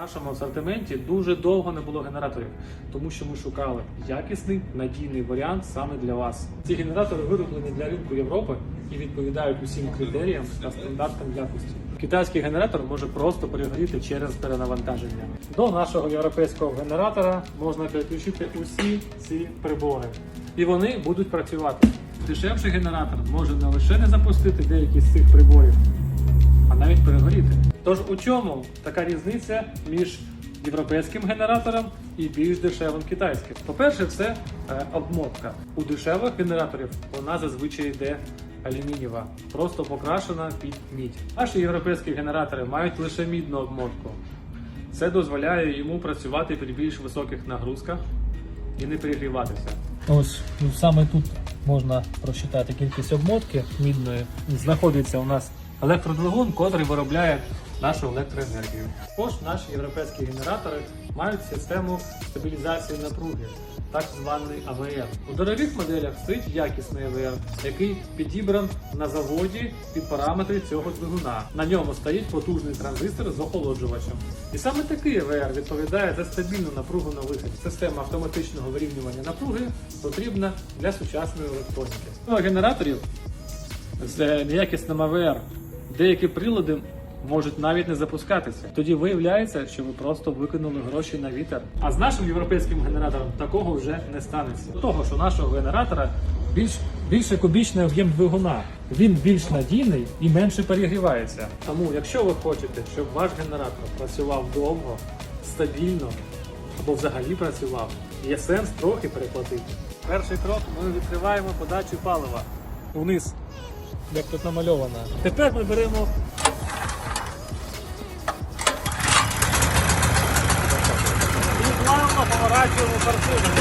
Нашому асортименті дуже довго не було генераторів, тому що ми шукали якісний надійний варіант саме для вас. Ці генератори вироблені для ринку Європи і відповідають усім критеріям та стандартам якості. Китайський генератор може просто перегоріти через перенавантаження. До нашого європейського генератора можна підключити усі ці прибори, і вони будуть працювати. Дешевший генератор може не лише не запустити деякі з цих приборів, а навіть перегоріти. Тож у чому така різниця між європейським генератором і більш дешевим китайським? По-перше, це е, обмотка. У дешевих генераторів вона зазвичай йде алюмінієва, просто покрашена під мідь. Наші європейські генератори мають лише мідну обмотку. Це дозволяє йому працювати при більш високих нагрузках і не перегріватися. Ось ну, саме тут можна просчитати кількість обмотки мідної. Знаходиться у нас електродвигун, котрий виробляє нашу електроенергію. Також наші європейські генератори мають систему стабілізації напруги, так званий АВР. У дорогих моделях стоїть якісний АВР, який підібран на заводі під параметри цього двигуна. На ньому стоїть потужний транзистор з охолоджувачем. І саме такий АВР відповідає за стабільну напругу на виході. Система автоматичного вирівнювання напруги потрібна для сучасної електроніки. Ну, а генераторів з неякісним АВР деякі прилади можуть навіть не запускатися. Тоді виявляється, що ви просто викинули гроші на вітер. А з нашим європейським генератором такого вже не станеться. До Того, що нашого генератора більш більше кубічний об'єм двигуна. Він більш надійний і менше перегрівається. Тому, якщо ви хочете, щоб ваш генератор працював довго, стабільно або взагалі працював, є сенс трохи переплатити. Перший крок ми відкриваємо подачу палива вниз, як тут намальовано. Тепер ми беремо і плавно поворачуємо форсунок.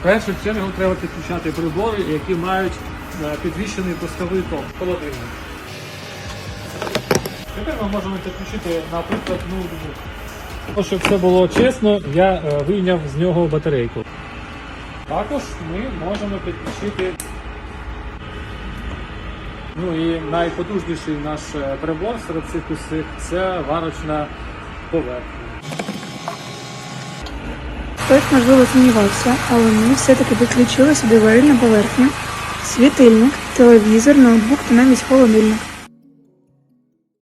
В першу чергу треба підключати прибори, які мають е, підвищений пусковий ток холодильник. Тепер ми можемо підключити, наприклад, ноутбук. Тому, Щоб все було чесно, я е, вийняв з нього батарейку. Також ми можемо підключити ну і найпотужніший наш е, прибор серед цих усіх це варочна поверхня. Хтось, можливо, сумнівався, але ми все-таки підключили сюди варильну поверхню, світильник, телевізор, ноутбук та навіть холодильник.